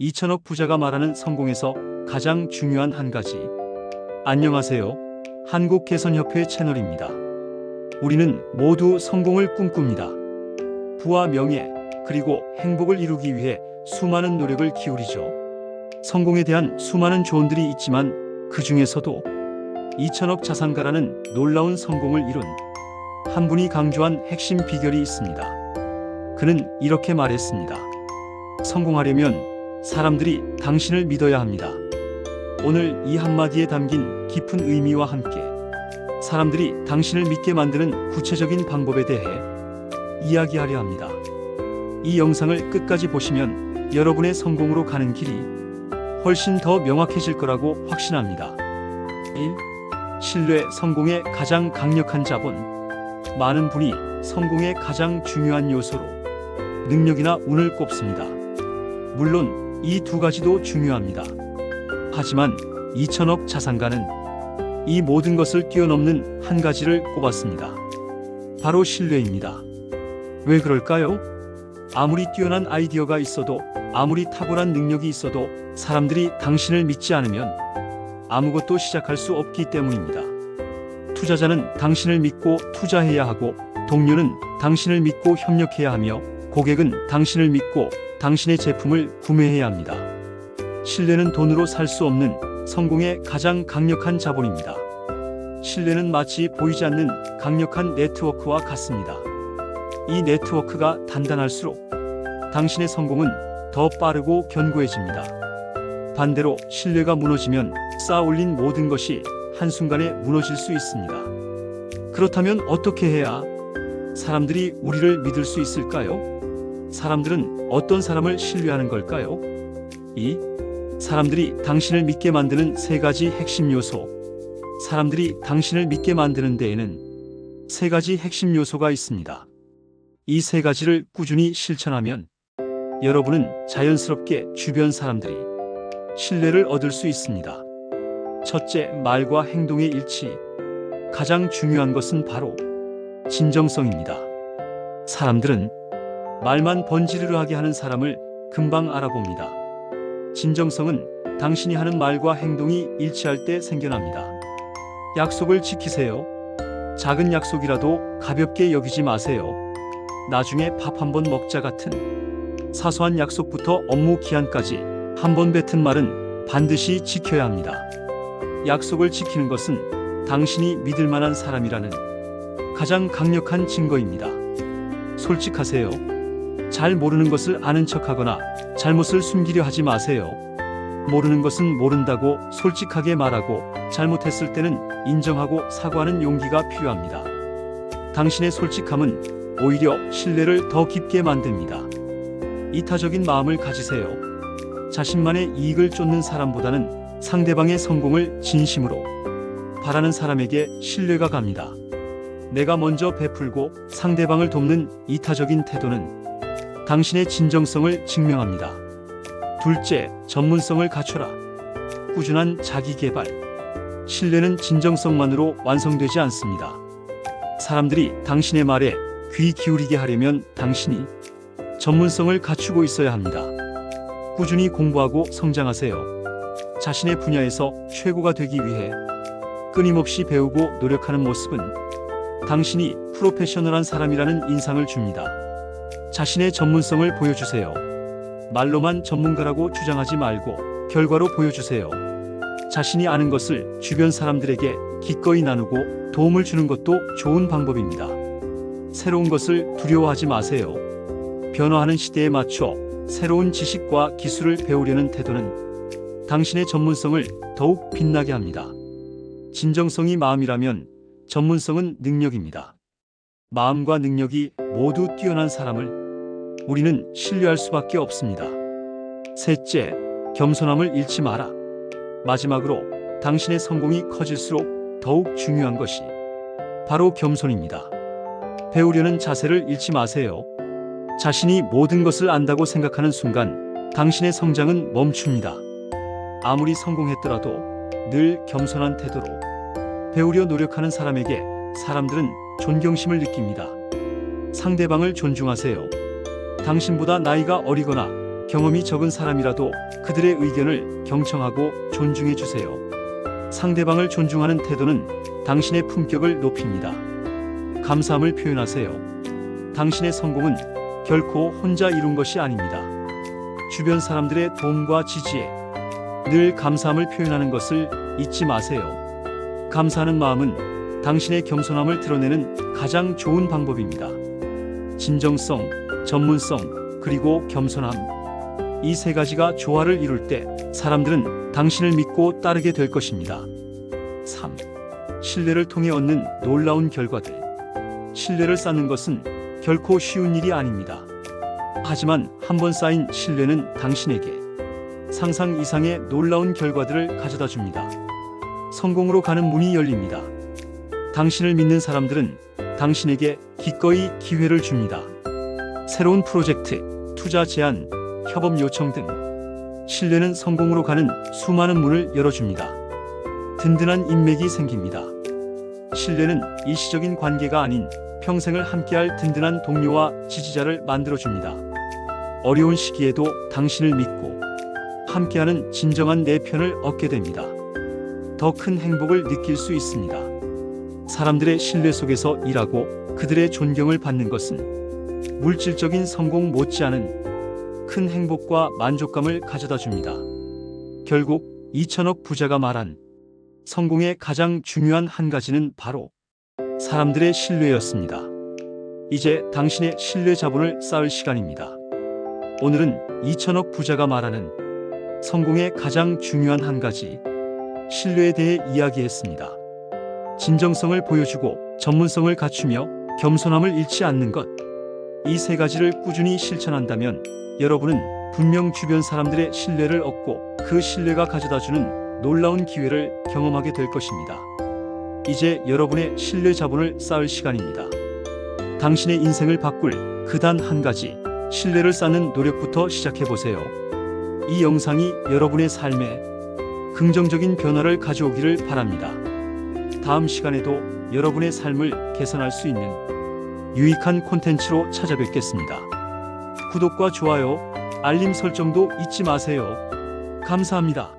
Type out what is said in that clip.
2천억 부자가 말하는 성공에서 가장 중요한 한 가지. 안녕하세요. 한국개선협회 채널입니다. 우리는 모두 성공을 꿈꿉니다. 부와 명예, 그리고 행복을 이루기 위해 수많은 노력을 기울이죠. 성공에 대한 수많은 조언들이 있지만 그 중에서도 2천억 자산가라는 놀라운 성공을 이룬 한 분이 강조한 핵심 비결이 있습니다. 그는 이렇게 말했습니다. 성공하려면 사람들이 당신을 믿어야 합니다. 오늘 이 한마디에 담긴 깊은 의미와 함께 사람들이 당신을 믿게 만드는 구체적인 방법에 대해 이야기하려 합니다. 이 영상을 끝까지 보시면 여러분의 성공으로 가는 길이 훨씬 더 명확해질 거라고 확신합니다. 1. 신뢰 성공의 가장 강력한 자본. 많은 분이 성공의 가장 중요한 요소로 능력이나 운을 꼽습니다. 물론 이 두 가지도 중요합니다. 하지만 2천억 자산가는 이 모든 것을 뛰어넘는 한 가지를 꼽았습니다. 바로 신뢰입니다. 왜 그럴까요? 아무리 뛰어난 아이디어가 있어도 아무리 탁월한 능력이 있어도 사람들이 당신을 믿지 않으면 아무것도 시작할 수 없기 때문입니다. 투자자는 당신을 믿고 투자해야 하고 동료는 당신을 믿고 협력해야 하며 고객은 당신을 믿고 당신의 제품을 구매해야 합니다. 신뢰는 돈으로 살 수 없는 성공의 가장 강력한 자본입니다. 신뢰는 마치 보이지 않는 강력한 네트워크와 같습니다. 이 네트워크가 단단할수록 당신의 성공은 더 빠르고 견고해집니다. 반대로 신뢰가 무너지면 쌓아 올린 모든 것이 한순간에 무너질 수 있습니다. 그렇다면 어떻게 해야 사람들이 우리를 믿을 수 있을까요? 사람들은 어떤 사람을 신뢰하는 걸까요? 2. 사람들이 당신을 믿게 만드는 세 가지 핵심 요소. 사람들이 당신을 믿게 만드는 데에는 세 가지 핵심 요소가 있습니다. 이 세 가지를 꾸준히 실천하면 여러분은 자연스럽게 주변 사람들이 신뢰를 얻을 수 있습니다. 첫째, 말과 행동의 일치. 가장 중요한 것은 바로 진정성입니다. 사람들은 말만 번지르르하게 하는 사람을 금방 알아봅니다. 진정성은 당신이 하는 말과 행동이 일치할 때 생겨납니다. 약속을 지키세요. 작은 약속이라도 가볍게 여기지 마세요. 나중에 밥 한 번 먹자 같은 사소한 약속부터 업무 기한까지 한 번 뱉은 말은 반드시 지켜야 합니다. 약속을 지키는 것은 당신이 믿을 만한 사람이라는 가장 강력한 증거입니다. 솔직하세요. 잘 모르는 것을 아는 척하거나 잘못을 숨기려 하지 마세요. 모르는 것은 모른다고 솔직하게 말하고 잘못했을 때는 인정하고 사과하는 용기가 필요합니다. 당신의 솔직함은 오히려 신뢰를 더 깊게 만듭니다. 이타적인 마음을 가지세요. 자신만의 이익을 쫓는 사람보다는 상대방의 성공을 진심으로 바라는 사람에게 신뢰가 갑니다. 내가 먼저 베풀고 상대방을 돕는 이타적인 태도는 당신의 진정성을 증명합니다. 둘째, 전문성을 갖춰라. 꾸준한 자기 개발. 신뢰는 진정성만으로 완성되지 않습니다. 사람들이 당신의 말에 귀 기울이게 하려면 당신이 전문성을 갖추고 있어야 합니다. 꾸준히 공부하고 성장하세요. 자신의 분야에서 최고가 되기 위해 끊임없이 배우고 노력하는 모습은 당신이 프로페셔널한 사람이라는 인상을 줍니다. 자신의 전문성을 보여주세요. 말로만 전문가라고 주장하지 말고 결과로 보여주세요. 자신이 아는 것을 주변 사람들에게 기꺼이 나누고 도움을 주는 것도 좋은 방법입니다. 새로운 것을 두려워하지 마세요. 변화하는 시대에 맞춰 새로운 지식과 기술을 배우려는 태도는 당신의 전문성을 더욱 빛나게 합니다. 진정성이 마음이라면 전문성은 능력입니다. 마음과 능력이 모두 뛰어난 사람을 우리는 신뢰할 수밖에 없습니다. 셋째, 겸손함을 잃지 마라. 마지막으로 당신의 성공이 커질수록 더욱 중요한 것이 바로 겸손입니다. 배우려는 자세를 잃지 마세요. 자신이 모든 것을 안다고 생각하는 순간 당신의 성장은 멈춥니다. 아무리 성공했더라도 늘 겸손한 태도로 배우려 노력하는 사람에게 사람들은 존경심을 느낍니다. 상대방을 존중하세요. 당신보다 나이가 어리거나 경험이 적은 사람이라도 그들의 의견을 경청하고 존중해 주세요. 상대방을 존중하는 태도는 당신의 품격을 높입니다. 감사함을 표현하세요. 당신의 성공은 결코 혼자 이룬 것이 아닙니다. 주변 사람들의 도움과 지지에 늘 감사함을 표현하는 것을 잊지 마세요. 감사하는 마음은 당신의 겸손함을 드러내는 가장 좋은 방법입니다. 진정성, 전문성, 그리고 겸손함. 이 세 가지가 조화를 이룰 때 사람들은 당신을 믿고 따르게 될 것입니다. 3. 신뢰를 통해 얻는 놀라운 결과들. 신뢰를 쌓는 것은 결코 쉬운 일이 아닙니다. 하지만 한 번 쌓인 신뢰는 당신에게 상상 이상의 놀라운 결과들을 가져다 줍니다. 성공으로 가는 문이 열립니다. 당신을 믿는 사람들은 당신에게 기꺼이 기회를 줍니다. 새로운 프로젝트, 투자 제안, 협업 요청 등 신뢰는 성공으로 가는 수많은 문을 열어줍니다. 든든한 인맥이 생깁니다. 신뢰는 일시적인 관계가 아닌 평생을 함께할 든든한 동료와 지지자를 만들어줍니다. 어려운 시기에도 당신을 믿고 함께하는 진정한 내 편을 얻게 됩니다. 더 큰 행복을 느낄 수 있습니다. 사람들의 신뢰 속에서 일하고 그들의 존경을 받는 것은 물질적인 성공 못지않은 큰 행복과 만족감을 가져다 줍니다. 결국 2천억 부자가 말한 성공의 가장 중요한 한 가지는 바로 사람들의 신뢰였습니다. 이제 당신의 신뢰 자본을 쌓을 시간입니다. 오늘은 2천억 부자가 말하는 성공의 가장 중요한 한 가지, 신뢰에 대해 이야기했습니다. 진정성을 보여주고 전문성을 갖추며 겸손함을 잃지 않는 것. 이 세 가지를 꾸준히 실천한다면 여러분은 분명 주변 사람들의 신뢰를 얻고 그 신뢰가 가져다주는 놀라운 기회를 경험하게 될 것입니다. 이제 여러분의 신뢰 자본을 쌓을 시간입니다. 당신의 인생을 바꿀 그단 한 가지, 신뢰를 쌓는 노력부터 시작해 보세요. 이 영상이 여러분의 삶에 긍정적인 변화를 가져오기를 바랍니다. 다음 시간에도 여러분의 삶을 개선할 수 있는 유익한 콘텐츠로 찾아뵙겠습니다. 구독과 좋아요, 알림 설정도 잊지 마세요. 감사합니다.